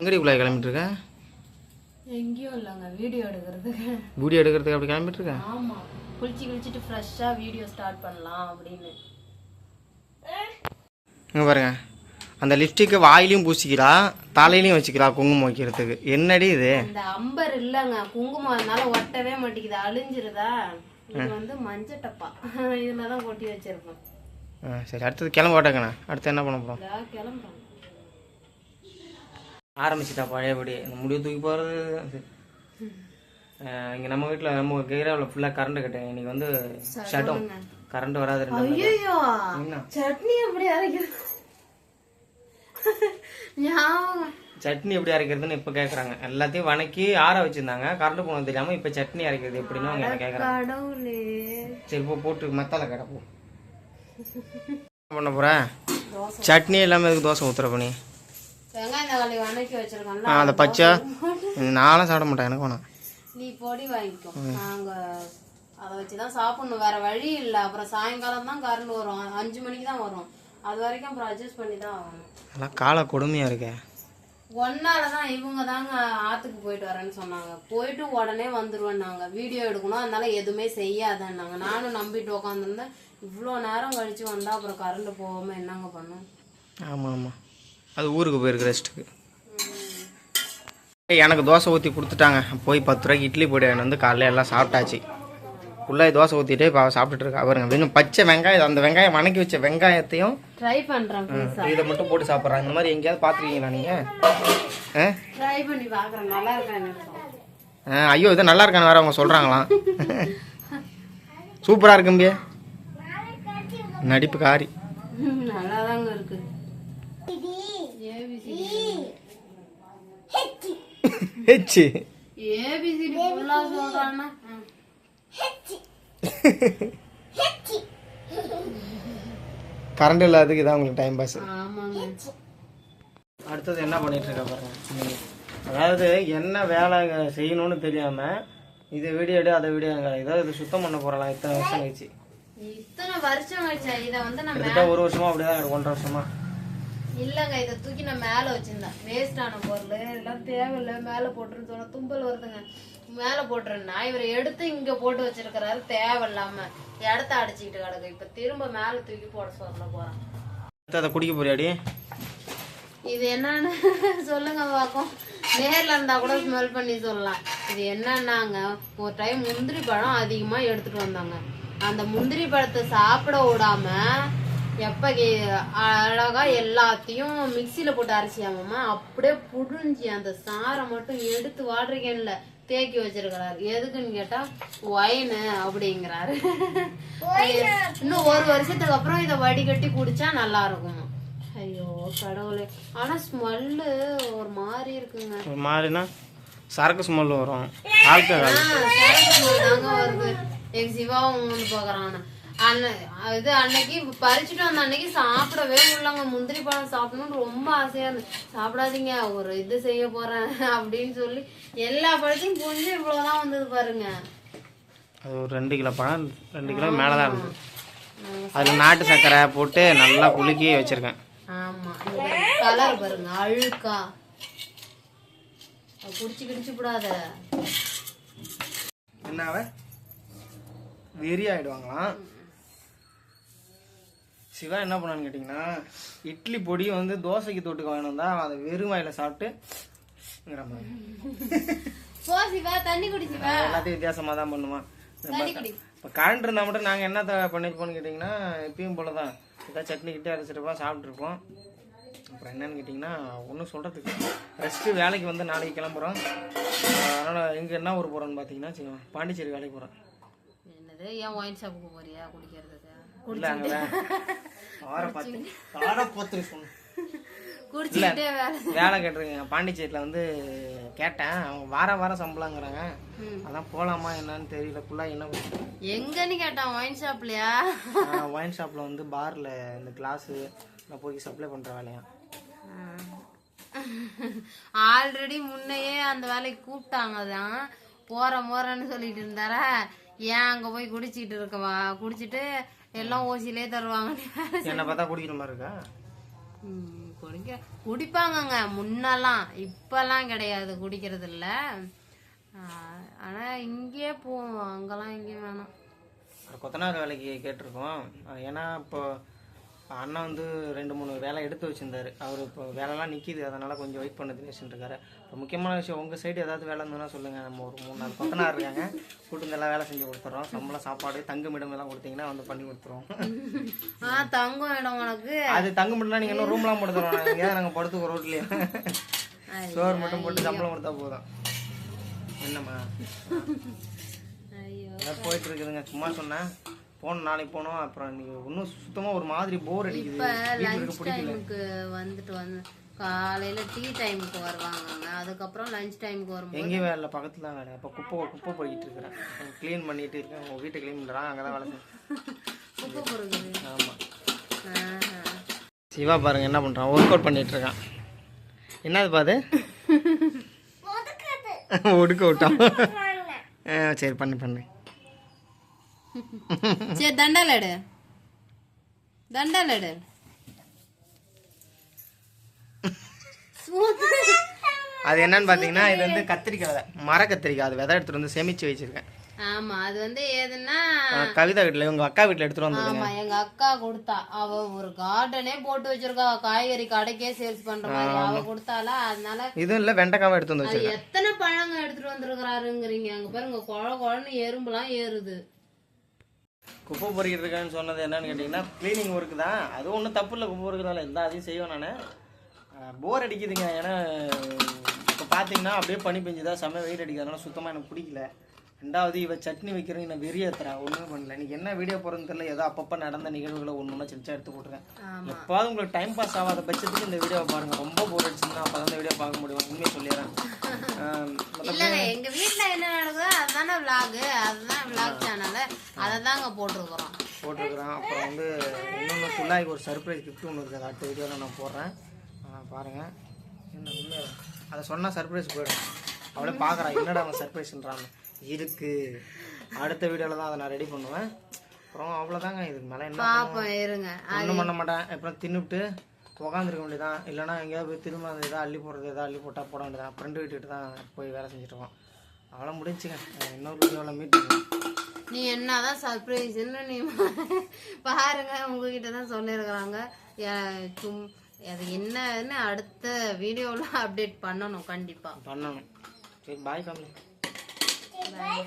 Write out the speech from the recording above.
எங்கடிக்குள்ளே கிளம்பிட்டு இருக்க எங்கேயும் இல்லைங்க வீடியோ எடுக்கிறதுக்கு. வீடியோ எடுக்கிறதுக்கு அப்படி கிளம்பிட்டு இருக்க ஆமா குளிச்சு குளிச்சுட்டு ஃப்ரெஷ்ஷாக வீடியோ ஸ்டார்ட் பண்ணலாம் அப்படின்னு. இங்கே பாருங்க. அந்த லிப்ஸ்டிக்கை வாயிலையும் பூசிக்கிறா தலையிலையும் வச்சுக்கிறா குங்குமம் வைக்கிறதுக்கு. என்னடி இது? இந்த அம்பர் இல்லைங்க குங்குமம் அதனால ஒட்டவே மாட்டேங்குது அழிஞ்சிருதா? இது வந்து மஞ்சள் டப்பா. இதுல தான் கொட்டி வச்சிருப்பேன் ஆ சரி அடுத்தது கிளம்ப ஓட்டக்கண்ணா. அடுத்து என்ன பண்ண போகிறோம் இதா கிளம்புறேன் ஆரம்பிச்சிட்டா பழையபடி. இந்த முடிவு தூக்கி போகிறது இங்கே நம்ம வீட்டில் நம்ம கேராவில் ஃபுல்லாக கரண்ட் கட்டேன் இன்னைக்கு வந்து ஷட்டும் கரண்ட் வராது சட்னி எப்படி அரைக்கிறது? சட்னி எப்படி அரைக்கிறதுன்னு இப்போ கேட்குறாங்க எல்லாத்தையும் வணக்கி ஆற வச்சிருந்தாங்க. கரண்ட் போனது தெரியாமல் இப்போ சட்னி அரைக்கிறது எப்படின்னு அவங்க என்ன கேட்குறாங்க சரி போ போட்டு மத்தால கிடப்போம் என்ன பண்ண போகிறேன் சட்னி இல்லாமல் எதுக்கு தோசை ஊற்றுற பண்ணி வெங்காயம் தக்காளி வணக்கி வச்சிருக்கோம்ல அந்த பச்சை. நானும் சாப்பிட மாட்டேன் எனக்கு வேணாம். நீ பொடி வாங்கிக்கோ. நாங்க அதை வச்சு தான் சாப்பிடணும். வேற வழி இல்லை. அப்புறம் சாயங்காலம் தான் கரண்ட் வரும். அஞ்சு மணிக்கு தான் வரும். அது வரைக்கும் அப்புறம் அட்ஜஸ்ட் பண்ணி தான் ஆகணும். அதெல்லாம் கால கொடுமையாக இருக்கே. ஒன்னால தான் இவங்க தாங்க ஆத்துக்கு போயிட்டு வரேன்னு சொன்னாங்க. போயிட்டு உடனே வந்துருவேன்னாங்க. வீடியோ எடுக்கணும். அதனால எதுவுமே செய்யாதன்னாங்க. நானும் நம்பிட்டு உட்காந்துருந்தேன் இவ்வளோ நேரம் கழிச்சு வந்தா அப்புறம் கரண்ட் போகாம என்னங்க பண்ணும்? ஆமாம் ஆமாம் அது ஊருக்கு போயிருக்கு ரெஸ்ட்டுக்கு எனக்கு தோசை ஊற்றி கொடுத்துட்டாங்க. போய் பத்து ரூபாய்க்கு இட்லி பொடி வந்து காலையில எல்லாம் சாப்பிட்டாச்சு. ஃபுல்லாக தோசை ஊற்றிட்டே இப்போ சாப்பிட்டுட்டு இருக்கா. பாருங்க வெறும் பச்சை வெங்காயம் அந்த வெங்காயம் வணக்கி வச்ச வெங்காயத்தையும் ட்ரை பண்றேன் ப்ளீஸ் இதை மட்டும் போட்டு சாப்பிட்றாங்க இந்த மாதிரி எங்கேயாவது பார்த்துருக்கீங்களா நீங்கள் ஆ? ட்ரை பண்ணி நல்லா ஆ, ஐயோ இது நல்லா இருக்கான்னு வேற அவங்க சொல்கிறாங்களாம் சூப்பராக இருக்கும்பியே நடிப்பு காரி. நல்லா தாங்க ஏபிசிடி ஃபுல்லா ம். கரண்ட் இல்லாததுக்கு இதான் உங்களுக்கு டைம் பாஸ் அடுத்தது என்ன பண்ணிட்டு இருக்க பாருங்க. அதாவது என்ன வேலை செய்யணும்னு தெரியாம இதை வீடியோ எடு அதை வீடியோ. ஏதாவது இது சுத்தம் பண்ண போறலாம். இத்தனை வருஷம் கழிச்சு. இத்தனை வருஷம் கழிச்சா இத வந்து ஒரு வருஷமா அப்படிதான் ஒன்றரை வருஷமா. இல்லங்க இத தூக்கி நான் மேல வச்சிருந்தேன். வேஸ்ட் ஆன பொருள் இதெல்லாம் தேவையில்லை மேல போட்டுருன்னு தும்பல் வருதுங்க. மேல போட்டுருந்தா இவர் எடுத்து இங்க போட்டு வச்சிருக்கிறாரு தேவையில்லாம. இடத்த அடிச்சுக்கிட்டு கிடக்கு. இப்ப திரும்ப மேல தூக்கி போட சொல்ல போறேன். அடுத்து அதை குடிக்க போறியாடி இது என்னன்னு சொல்லுங்க பாக்கும் நேர்ல இருந்தா கூட ஸ்மெல் பண்ணி சொல்லலாம். இது என்னன்னாங்க ஒரு டைம் முந்திரி பழம் அதிகமா எடுத்துட்டு வந்தாங்க. அந்த முந்திரி பழத்தை சாப்பிட விடாம எப்ப அழகா எல்லாத்தையும் மிக்சியில போட்டு அரைச்சியாமமா அப்படியே புழிஞ்சி அந்த சாரை மட்டும் எடுத்து வாடுறீங்கல்ல தேக்கி வச்சிருக்கிறாரு. எதுக்குன்னு கேட்டா ஒயினு அப்படிங்கிறாரு. இன்னும் ஒரு வருஷத்துக்கு அப்புறம் இதை வடிகட்டி குடிச்சா நல்லா இருக்கும். ஐயோ கடவுளே. ஆனா ஸ்மெல்லு ஒரு மாதிரி இருக்குங்க. ஒரு மாதிரினா சரக்கு ஸ்மெல் வரும். ஆல்கஹால். சரக்கு smell தாங்க வருது. எங்க சிவாவும் வந்து பாக்குறான் அன்ன இது அன்னைக்கு பறிச்சுட்டு வந்த அன்னைக்கு சாப்பிடவே முடியலங்க. முந்திரி பழம் சாப்பிடணும்னு ரொம்ப ஆசையா இருந்து சாப்பிடாதீங்க ஒரு இது செய்ய போறேன் அப்படின்னு சொல்லி எல்லா பழத்தையும் புரிஞ்சு இவ்வளவுதான் வந்தது பாருங்க. அது ஒரு ரெண்டு கிலோ பழம் ரெண்டு கிலோ மேலே தான் இருந்தது. அதில் நாட்டு சர்க்கரை போட்டு நல்லா குலுக்கி வச்சிருக்கேன். ஆமா. கலர் பாருங்க அழுக்கா. அது குடிச்சு கிடிச்சு விடாத. என்னாவ வெறி ஆயிடுவாங்களாம். சிவா என்ன பண்ணான்னு கேட்டிங்கன்னா இட்லி பொடி வந்து தோசைக்கு தொட்டுக்க வேணும் தான். அதை வெறும் வாயில சாப்பிட்டு எல்லாத்தையும் வித்தியாசமாக தான் பண்ணுவான். இப்போ கரண்ட் இருந்தால் மட்டும் நாங்கள் என்ன பண்ணிருப்போம்னு கேட்டிங்கன்னா எப்பயும் போல தான் ஏதாவது சட்னி கிட்டே அரைச்சிருப்போம் சாப்பிட்ருப்போம் அப்புறம் என்னன்னு கேட்டிங்கன்னா ஒன்றும் சொல்கிறதுக்கு ரெஸ்ட்டு வேலைக்கு வந்து நாளைக்கு கிளம்புறோம். அதனால் எங்கே என்ன ஊர் போகிறோன்னு பார்த்தீங்கன்னா பாண்டிச்சேரி வேலைக்கு போகிறோம் என்னது ஏன் ஒயின் ஷாப்புக்கு போறியா குடிக்கிறதுக்கு இல்லை ஆற பத்து ஆற பத்து சொன்னேன் குடிச்சுக்கிட்டே வேலை. வேலை கேட்டிருக்கேன். பாண்டிச்சேரியில் வந்து கேட்டேன். அவங்க வார வாரம் சம்பளங்கிறாங்க. அதான் போகலாமா என்னன்னு தெரியல. ஃபுல்லாக என்ன எங்கன்னு கேட்டான் ஒயின் ஷாப்லயா ஒயின் ஷாப்பில் வந்து பாரில் இந்த கிளாஸு நான் போய் சப்ளை பண்ணுற வேலையா? ஆல்ரெடி முன்னையே அந்த வேலைக்கு கூப்பிட்டாங்க தான் போற போறேன்னு சொல்லிட்டு இருந்தாரா? ஏன் அங்க போய் குடிச்சிட்டு இருக்கவா? குடிச்சிட்டு எல்லாம் ஓசிலே தருவாங்க என்னை பார்த்தா குடிக்கிற மாதிரி இருக்கா? குடிக்க குடிப்பாங்கங்க. முன்னெல்லாம் இப்பெல்லாம் கிடையாது குடிக்கிறது இல்ல ஆனா இங்கேயே போவோம். அங்கெல்லாம் எங்கேயும் வேணாம். கொத்தனார் வேலைக்கு கேட்டிருக்கோம். ஏன்னா இப்போ அண்ணன் வந்து ரெண்டு மூணு வேலை எடுத்து வச்சிருந்தாரு. அவர் இப்போ வேலைலாம் நிற்கிது அதனால் கொஞ்சம் வெயிட் பண்ண தினேஷன் இருக்காரு இப்போ முக்கியமான விஷயம் உங்கள் சைடு ஏதாவது வேலை இருந்ததுன்னா சொல்லுங்கள் நம்ம ஒரு மூணு நாலு கொத்தனார் இருக்காங்க. கூட்டு வந்து எல்லாம் வேலை செஞ்சு கொடுத்துறோம். சம்பளம் சாப்பாடு தங்குமிடம் எல்லாம் கொடுத்தீங்கன்னா வந்து பண்ணி கொடுத்துருவோம். ஆ தங்கம் இடம் உனக்கு? அது தங்குமிடம்லாம் நீங்கள் இன்னும் ரூம்லாம் போட்டு தரோம் நாங்கள் நாங்கள் படுத்துக்கோ ரோட்லேயே. சோறு மட்டும் போட்டு சம்பளம் கொடுத்தா போதும். என்னம்மா? போயிட்டு இருக்குதுங்க. சும்மா சொன்னேன். போனோம் நாளைக்கு போனோம் அப்புறம் இன்னைக்கு இன்னும் சுத்தமாக ஒரு மாதிரி போர் அடிக்குது. இப்ப லஞ்ச் டைமுக்கு வந்துட்டு வந்து காலையில டீ டைமுக்கு வருவாங்கங்க அதுக்கப்புறம் லஞ்ச் டைமுக்கு வரும்போது எங்கேயும் வேலை பக்கத்துல தான் வேலை. இப்போ குப்பை குப்பை போய்கிட்டு இருக்கிறேன். க்ளீன் பண்ணிட்டு இருக்கேன். உங்கள் வீட்டை க்ளீன் பண்ணுறான் அங்கே தான் வேலை குப்பை பொறுக்குது. ஆமாம். சிவா பாருங்க என்ன பண்ணுறான் ஒர்க் அவுட் பண்ணிட்டு இருக்கான். என்னது பாது? ஒடுக்க விட்டான். ஆ, சரி பண்ணு பண்ணு. சரி தண்டால் எடு. தண்டால் எடு. அது என்னன்னு பார்த்தீங்கன்னா இது வந்து கத்திரிக்காய் மர கத்திரிக்காய் அது விதை எடுத்துட்டு வந்து சேமிச்சு வச்சிருக்கேன். ஆமா அது வந்து ஏதுன்னா ஆ, கவிதா வீட்டில் உங்கள் அக்கா வீட்டில் எடுத்துட்டு வந்ததுங்க ஆமா எங்க அக்கா கொடுத்தா. அவ ஒரு கார்டனே போட்டு வச்சிருக்கா. காய்கறி கடைக்கே சேல்ஸ் பண்ற மாதிரி அவ கொடுத்தால அதனால இதுவும் இல்லை வெண்டைக்காவை எடுத்து வந்து வச்சிருக்கேன். எத்தனை பழங்க எடுத்துட்டு வந்திருக்கிறாருங்கிறீங்க. அங்க பாருங்க குழ குழன்னு எறும்புலாம் ஏறுது. குப்பை பொறிக்கிட்டு இருக்கேன்னு சொன்னது என்னன்னு கேட்டிங்கன்னா க்ளீனிங் ஒர்க்கு தான். அது ஒன்றும் தப்பு இல்லை குப்பை பொறுக்கிறதால. எல்லா அதையும் செய்வேன் நான். போர் அடிக்குதுங்க. ஏன்னா இப்போ பார்த்தீங்கன்னா அப்படியே பனி பெஞ்சுதா செம்ம வெயில் அடிக்கிறதுனால சுத்தமாக எனக்கு பிடிக்கல. ரெண்டாவது இவ சட்னி வைக்கிறேன் நான் வெறிய ஏற்றுறேன் ஒன்றுமே பண்ணல. இன்னைக்கு என்ன வீடியோ போகிறதுன்னு தெரியல. ஏதோ அப்பப்போ நடந்த நிகழ்வுகளை ஒன்று ஒன்றா சிரிச்சா எடுத்து போட்டுருக்கேன் எப்பாவது உங்களுக்கு டைம் பாஸ் ஆகாத பட்சத்துக்கு இந்த வீடியோவை பாருங்கள் ரொம்ப போர் அடிச்சுன்னா அப்போ தான் இந்த வீடியோ பார்க்க முடியும். உண்மையை சொல்லிடுறேன். ஆஹ் இல்லங்க எங்க வீட்ல என்ன நடக்குதோ அதுதானே விளாக் அதுதான் விளாக் சேனல் அதை தாங்க போட்டிருக்கிறோம். போட்டிருக்கிறேன் அப்புறம் வந்து இன்னொன்று ஃபுல்லாக ஒரு சர்ப்ரைஸ் கிஃப்ட் ஒன்று இருக்குது. அடுத்த வீடியோவில் நான் போடுறேன். ஆ, பாருங்க. என்ன அதை சொன்னால் சர்ப்ரைஸ் போயிடும். அவளே பார்க்குறான் என்னடா அவன் சர்ப்ரைஸ்ன்றான்னு இருக்கு. அடுத்த வீடியோவில் தான் அதை நான் ரெடி பண்ணுவேன். அப்புறம் அவ்வளோதாங்க இதுக்கு மேலே என்ன இருங்க. ஒன்றும் பண்ண மாட்டேன். அப்புறம் தின்னுவிட்டு உக்காந்துருக்க வேண்டியதான் இல்லைன்னா எங்கேயாவது போய் திரும்ப அந்த எதாவது அள்ளி போடுறது எதாவது அள்ளி போட்டால் போட வேண்டியதான் ஃப்ரெண்டு வீட்டுக்கிட்ட தான் போய் வேலை செஞ்சுட்டு இருக்கோம். அவ்வளோ முடிஞ்சுங்க. இன்னொரு வீடியோவில் மீட் பண்ணுவோம் நீ என்னதான் சர்ப்ரைஸ்ன்னு நீ பாருங்க உங்ககிட்ட தான் சொல்லியிருக்கிறாங்க. சும் அது என்னன்னு அடுத்த வீடியோவில் அப்டேட் பண்ணணும் கண்டிப்பா. பண்ணணும். சரி பாய் ஃபேமிலி Bye.